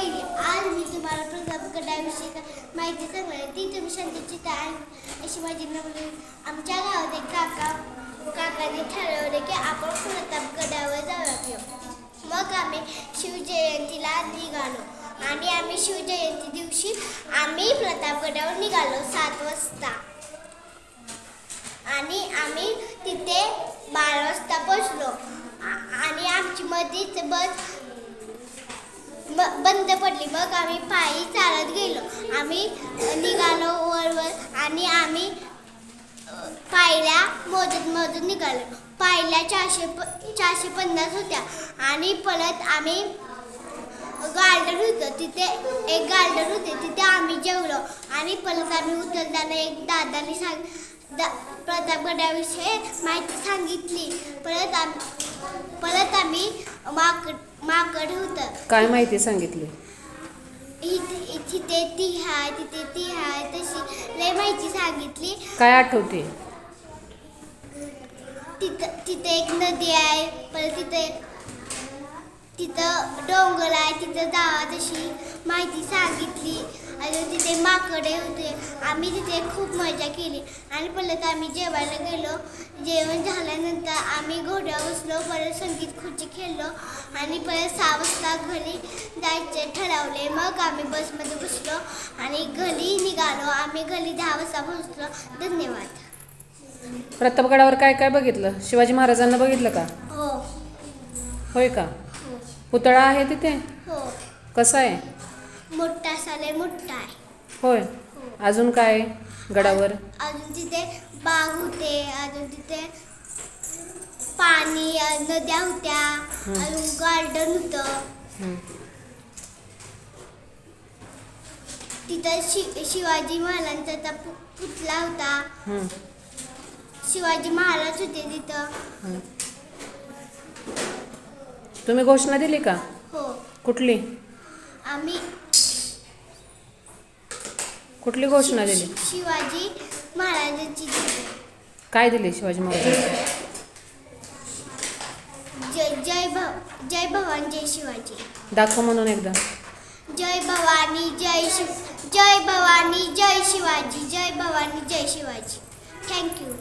पहिली आज मी तुम्हाला प्रतापगडाविषयी का- माहिती सांगणार ती तुम्ही शांतीची आहे अशी माझी नवली आमच्या गावात एक काका काकाने ठरवले की आपण प्रतापगडावर जाऊया घेऊ मग आम्ही शिवजयंतीला निघालो. आणि आम्ही शिवजयंती दिवशी आम्ही प्रतापगडावर निघालो सात वाजता. आणि आम्ही तिथे बारा वाजता पोचलो आणि आमची मधीच बस बंद पडली. मग आम्ही पायी चालत गेलो. आम्ही निघालो वरवर आणि आम्ही पायऱ्या मोजत मोजत निघालो. पायऱ्या चारशे प चारशे पन्नास होत्या. आणि परत आम्ही गार्डन होतं. तिथे एक गार्डन होते. तिथे आम्ही जेवलो. आणि परत आम्ही उतरताना एक दादाने सांग दा प्रतापगडाविषयी माहिती सांगितली. परत आम परत आम्ही माकड माकड होतं. काय माहिती सांगितली? तिथे ती आहे तिथे ती आहे तशी लय माहिती सांगितली. काय आठवते? तिथं तिथे एक नदी आहे परत तिथे तिथं डोंगर आहे तिथं जावा तशी. माहिती सांगितली. अजून तिथे माकडे होते. आम्ही तिथे खूप मजा केली. आणि परत आम्ही जेवायला गेलो. जेवण झाल्यानंतर आम्ही घोड्यावर बसलो. परत संगीत खुर्ची खेळलो. आणि परत सहा वाजता घरी जायचे ठरवले. मग आम्ही बसमध्ये बसलो. आणि घरी निघालो. आम्ही घरी दहा वाजता पोहोचलो. धन्यवाद. प्रतापगडावर काय काय बघितलं? शिवाजी महाराजांना बघितलं का? हो. होय का? हो. पुतळा आहे तिथे? हो. कसा आहे? मोठा साले मोठा आहे. होय. हो अजून काय गडावर? अजून तिथे बाग होते अजून तिथे पाणी नद्या होत्या अजून गार्डन होतं. तिथं शि शिवाजी महाराजांचा पु- पुतळा होता. हं. शिवाजी महाराज होते तिथं. हं. तुम्ही घोषणा दिली का? हो. कुठली? आम्ही कुठली घोषणा दिली? शिवाजी महाराजांची. काय दिली शिवाजी महाराजांची? जय जय भव जय भवानी जय शिवाजी. दाखव म्हणून एकदा. जय भवानी जय शिव जय भवानी जय शिवाजी जय भवानी जय शिवाजी. Thank you